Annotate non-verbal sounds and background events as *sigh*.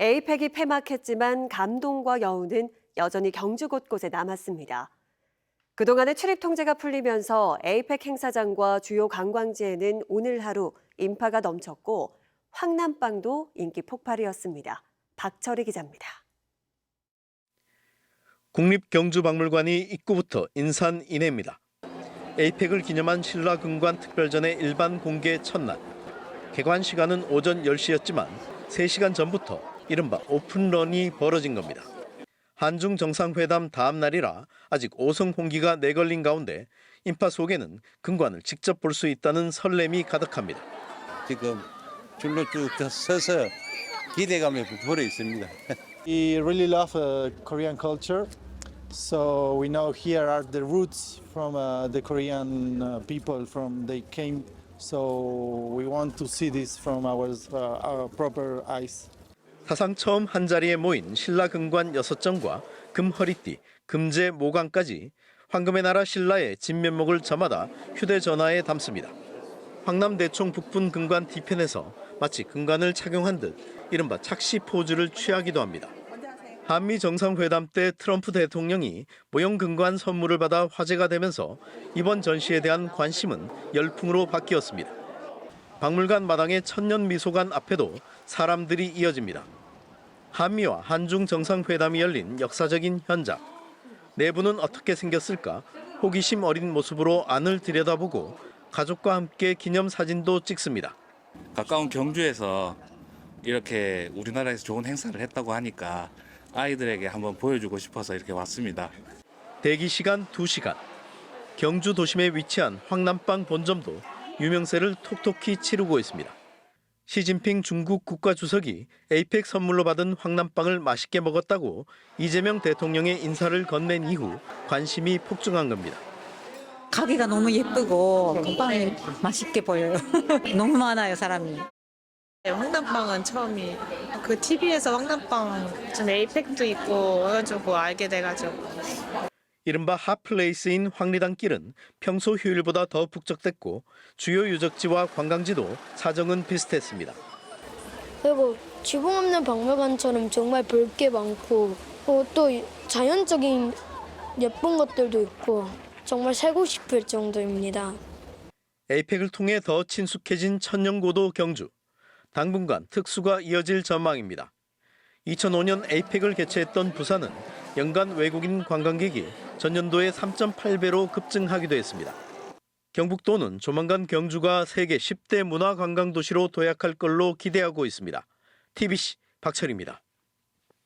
에이펙이 폐막했지만 감동과 여운은 여전히 경주 곳곳에 남았습니다. 그동안의 출입 통제가 풀리면서 에이펙 행사장과 주요 관광지에는 오늘 하루 인파가 넘쳤고 황남빵도 인기 폭발이었습니다. 박철희 기자입니다. 국립경주박물관이 입구부터 인산 인해입니다. 에이펙을 기념한 신라금관 특별전의 일반 공개 첫날. 개관 시간은 오전 10시였지만 3시간 전부터 이른바 오픈런이 벌어진 겁니다. 한중 정상회담 다음 날이라 아직 오성 홍기가 내걸린 가운데 인파 속에는 금관을 직접 볼 수 있다는 설렘이 가득합니다. 지금 줄로 쭉 서서 기대감에 부풀어 있습니다. We really love uh, Korean culture. So we know here are the roots from uh, the Korean uh, people from they came. So we want to see this from our, uh, our proper eyes. 사상 처음 한 자리에 모인 신라 금관 6점과 금허리띠, 금제 모강까지 황금의 나라 신라의 진면목을 저마다 휴대전화에 담습니다. 황남 대총 북분 금관 뒤편에서 마치 금관을 착용한 듯 이른바 착시 포즈를 취하기도 합니다. 한미 정상회담 때 트럼프 대통령이 모형 금관 선물을 받아 화제가 되면서 이번 전시에 대한 관심은 열풍으로 바뀌었습니다. 박물관 마당의 천년 미소관 앞에도 사람들이 이어집니다. 한미와 한중 정상회담이 열린 역사적인 현장. 내부는 어떻게 생겼을까? 호기심 어린 모습으로 안을 들여다보고 가족과 함께 기념 사진도 찍습니다. 가까운 경주에서 이렇게 우리나라에서 좋은 행사를 했다고 하니까 아이들에게 한번 보여주고 싶어서 이렇게 왔습니다. 대기 시간 2시간. 경주 도심에 위치한 황남빵 본점도 유명세를 톡톡히 치르고 있습니다. 시진핑 중국 국가주석이 에이펙 선물로 받은 황남빵을 맛있게 먹었다고 이재명 대통령의 인사를 건넨 이후 관심이 폭증한 겁니다. 가게가 너무 예쁘고 빵이 맛있게 보여요. *laughs* 너무 많아요 사람이. 네, 황남빵은 처음이 그 TV에서 황남빵 좀 에이펙도 있고 해가지고 알게 돼가지고 이른바 핫플레이스인 황리단 길은 평소 휴일보다 더 북적댔고 주요 유적지와 관광지도 사정은 비슷했습니다. 그리고 지붕 없는 박물관처럼 정말 볼 게 많고 어, 또 자연적인 예쁜 것들도 있고 정말 살고 싶을 정도입니다. 에이펙을 통해 더 친숙해진 천년고도 경주. 당분간 특수가 이어질 전망입니다. 2005년 에이펙을 개최했던 부산은 연간 외국인 관광객이 전년도의 3.8배로 급증하기도 했습니다. 경북도는 조만간 경주가 세계 10대 문화 관광 도시로 도약할 걸로 기대하고 있습니다. TBC 박철입니다.